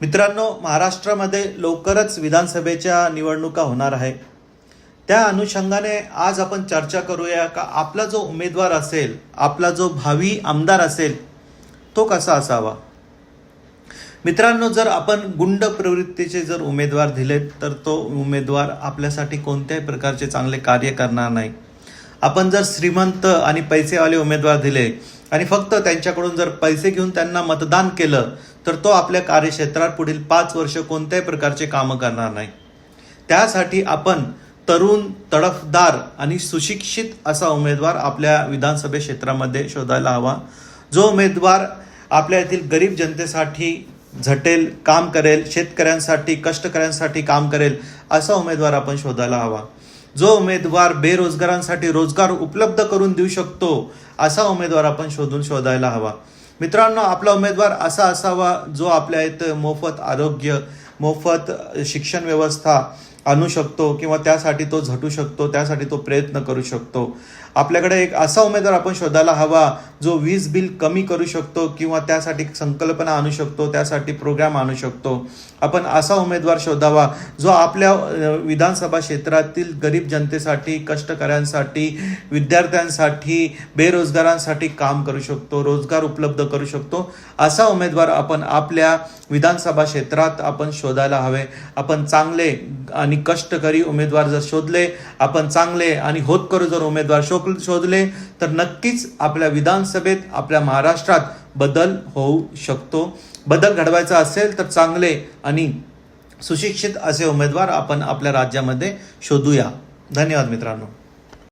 मित्रांनो महाराष्ट्रामध्ये लवकरच विधानसभेच्या निवडणुका होणार आहे. त्या अनुषंगाने आज आपण चर्चा करूया का आपला जो उमेदवार असेल आपला जो भावी आमदार असेल तो कसा असावा? मित्रांनो जर आपण गुंड प्रवृत्तीचे जर उमेदवार दिले तर तो उमेदवार आपल्यासाठी कोणत्याही प्रकारचे चांगले कार्य करणार नाही. आपण जर श्रीमंत आणि पैसेवाले उमेदवार दिले आणि फक्त त्यांच्याकडून जर पैसे घेऊन त्यांना मतदान केलं तर तो आपल्या कार्यक्षेत्रात पुढील पाच वर्ष कोणत्याही प्रकारचे कामं करणार नाही. त्यासाठी आपण तरुण तडफदार आणि सुशिक्षित असा उमेदवार आपल्या विधानसभे क्षेत्रामध्ये शोधायला हवा. जो उमेदवार आपल्या येथील गरीब जनतेसाठी झटेल काम करेल शेतकऱ्यांसाठी कष्टकऱ्यांसाठी काम करेल असा उमेदवार आपण शोधायला हवा. जो उमेदवार बेरोजगारांसाठी रोजगार उपलब्ध करून देऊ शकतो असा उमेदवार आपण शोधून शोधायला हवा. मित्रांनो आपला उमेदवार असा असावा जो आपल्या इथं मोफत आरोग्य मोफत शिक्षण व्यवस्था आणू शकतो किंवा त्यासाठी तो झटू शकतो त्यासाठी तो प्रयत्न करू शकतो. आपल्याकडे एक असा उमेदवार आपण शोधायला हवा जो वीज बिल कमी करू शकतो किंवा त्यासाठी संकल्पना आणू शकतो त्यासाठी प्रोग्राम आणू शकतो आपण असा उमेदवार शोधावा जो आपल्या विधानसभा क्षेत्रातील गरीब जनतेसाठी कष्टकऱ्यांसाठी विद्यार्थ्यांसाठी बेरोजगारांसाठी काम करू शकतो रोजगार उपलब्ध करू शकतो असा उमेदवार आपण आपल्या विधानसभा क्षेत्रात आपण शोधायला हवे. आपण चांगले आणि कष्टकरी उमेदवार जर शोधले आपण चांगले आणि होतकरू जर उमेदवार शोध शोधले तर नक्कीच आपल्या विधान विधानसभेत आपल्या महाराष्ट्रात बदल होऊ शकतो. बदल घडवायचा असेल तर चांगले आणि सुशिक्षित असे उमेदवार आपण आपल्या राज्यामध्ये शोधूया. धन्यवाद मित्रांनो.